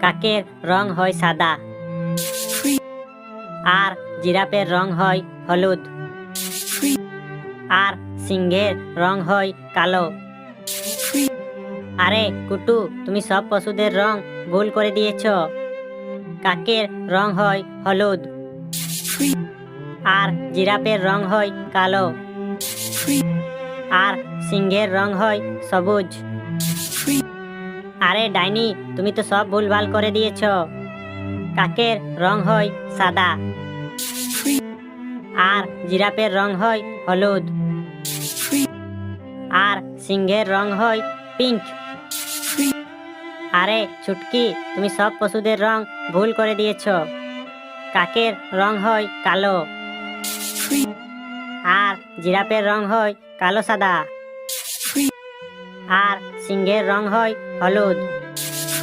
কাকের রং হয় সাদা। আর জিরাফের রং হয় হলুদ। আর সিংহের রং হয় কালো। আরে কুটু, তুমি সব পশুদের রং ভুল করে দিয়েছ। কাকের রং হয় হলুদ। আর জিরাফের রং হয় কালো। আর সিংহের রং হয় সবুজ। আরে ডাইনি, তুমি তো সব ভুলভাল করে দিয়েছ। কাকের রং হয় সাদা। আর জিরাফের রং হয় হলুদ। আর সিংহের রং হয় পিঙ্ক। আরে ছুটকি, তুমি সব পশুদের রং ভুল করে দিয়েছ। কাকের রং হয় কালো। আর জিরাফের রং হয় কালো সাদা। আর সিংহের রং হয় হলুদ।